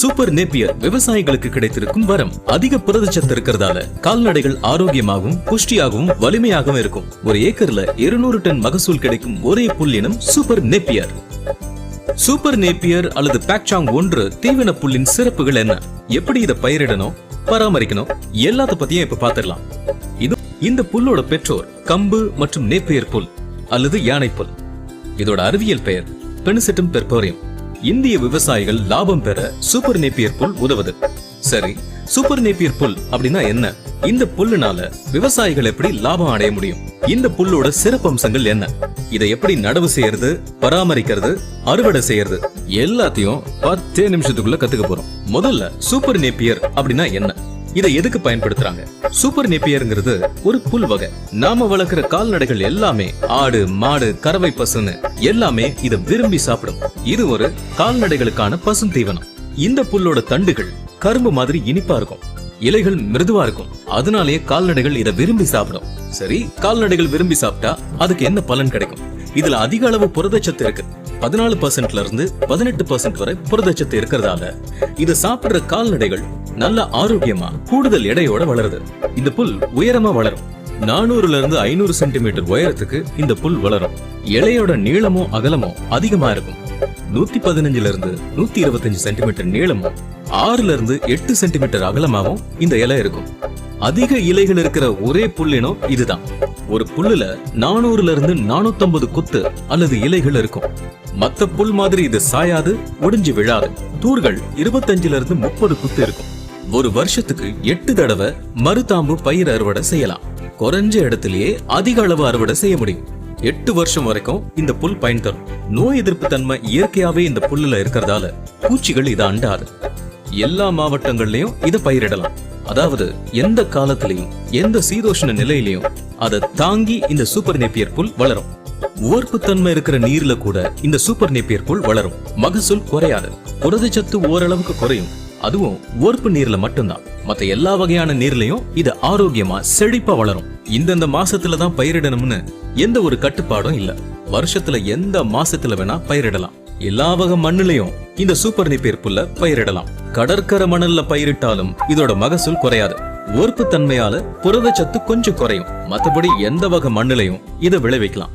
Super Napier விவசாயிகளுக்கு கிடைத்திருக்கும் வரம். அதிக புரதச்சத்து இருக்கிறதால கால்நடைகள் ஆரோக்கியமாகவும் புஷ்டியாகவும் வலிமையாகவும் இருக்கும். ஒரு ஏக்கர்ல 200 டன் மகசூல் கிடைக்கும் ஒரே புல்லினம் சூப்பர் நேப்பியர். சூப்பர் நேப்பியர் அல்லது பேக்சாங் ஒன்று தீவன புல்லின் சிறப்புகள் என்ன? எப்படி இதை பயிரிடணும் பராமரிக்கணும்? எல்லாத்த பத்தியும் இப்ப பாத்திரலாம் இது இந்த புல்லோட பெற்றோர் கம்பு மற்றும் நேப்பியர் புல் அல்லது யானை புல். இதோட அறிவியல் பெயர் பெனிசிட்டம் பெர்போரியம். இந்திய விவசாயிகள் லாபம் பெற சூப்பர் நேப்பியர் புல் உதவுது. சரி சூப்பர் நேப்பியர் புல் அப்படின்னா என்ன? இந்த புல்லுனால விவசாயிகள் எப்படி லாபம் அடைய முடியும்? இந்த புல்லோட சிறப்பம்சங்கள் என்ன? இதை எப்படி நடவு செய்யறது பராமரிக்கிறது அறுவடை செய்யறது? எல்லாத்தையும் பத்தே நிமிஷத்துக்குள்ள கத்துக்க போறோம். முதல்ல சூப்பர் நேப்பியர் அப்படின்னா என்ன? இதை எதுக்கு பயன்படுத்துறாங்க? சூப்பர் நேப்பியர்ங்கிறது ஒரு புல் வகை. நாம வளர்க்கிற கால்நடைகள் எல்லாமே ஆடு மாடு கறவை பசுன்னு எல்லாமே இதை விரும்பி சாப்பிடும். இது ஒரு கால்நடைகளுக்கான பசும் தீவனம். இந்த புல்லோட தண்டுகள் கரும்பு மாதிரி இனிப்பா இருக்கும். இலைகள் மிருதுவா இருக்கும். அதனாலேயே கால்நடைகள் இதை விரும்பி சாப்பிடும். சரி கால்நடைகள் விரும்பி சாப்பிட்டா அதுக்கு என்ன பலன் கிடைக்கும்? இதுல அதிக அளவு புரதச்சத்து இருக்கு. பதினாலு பர்சன்ட்ல இருந்து பதினெட்டு பர்சன்ட் வரை புரதச்சத்து இருக்கிறதால இது சாப்பிடுற கால்நடைகள் நல்ல ஆரோக்கியமா கூடுதல் எடையோட வளருது. இந்த புல் உயரமா வளரும். நானூறுல இருந்து ஐநூறு சென்டிமீட்டர் உயரத்துக்கு இந்த புல் வளரும். இலையோட நீளமும் அகலமும் அதிகமா இருக்கும். நூத்தி பதினஞ்சுல இருந்து நூத்தி இருபத்தஞ்சு சென்டிமீட்டர் நீளமும் ஆறுல இருந்து எட்டு சென்டிமீட்டர் அகலமாவும் இந்த இலை இருக்கும். அதிக இலைகள் இருக்கிற ஒரே புல்லினம் இதுதான். ஒரு புல்லுல நானூறுல இருந்து நானூத்தி குத்து அல்லது இலைகள் இருக்கும். மத்த புல் மாதிரி இது சாயாது ஒடிஞ்சு விழாது. தூர்கள் இருபத்தஞ்சுல இருந்து முப்பது குத்து இருக்கும். ஒரு வருஷத்துக்கு எட்டு தடவை மறுதாம்பு பயிர் அறுவடை செய்யலாம். குறைஞ்ச இடத்திலேயே அதிக அளவு அறுவடை செய்ய முடியும். எட்டு வருஷம் வரைக்கும் இந்த புல் பயன் தரும். நோய் எதிர்ப்பு தன்மை இயற்கையாவே இந்த புல்லுல இருக்கிறதால பூச்சிகள் இதை அண்டாது. எல்லா மாவட்டங்கள்லயும் இதை பயிரிடலாம். அதாவது எந்த காலத்திலையும் எந்த சீதோஷ்ண நிலையிலையும் அதை தாங்கி இந்த சூப்பர் நேப்பியர் புல் வளரும். உவர்ப்புத்தன்மை இருக்கிற நீர்ல கூட இந்த சூப்பர் நேப்பியர் புல் வளரும். மகசூல் குறையாது. புரதச்சத்து ஓரளவுக்கு குறையும். அதுவும் ஒர்ப்பு நீர்ல மட்டும்தான். மத்த எல்லா வகையான நீர்லயும் இது ஆரோக்கியமா செழிப்பா வளரும். இந்தந்த மாசத்துல தான் பயிரிடணும்னு எந்த ஒரு கட்டுப்பாடும் இல்ல. வருஷத்துல எந்த மாசத்துல வேணா பயிரிடலாம். எல்லா வகை மண்ணுலயும் இந்த சூப்பர் நிப்பேர் புல்ல பயிரிடலாம். கடற்கரை மணல்ல பயிரிட்டாலும் இதோட மகசூல் குறையாது. உவர்ப்பு தன்மையால புரதச்சத்து கொஞ்சம் குறையும். மத்தபடி எந்த வகை மண்ணுலயும் இதை விளைவிக்கலாம்.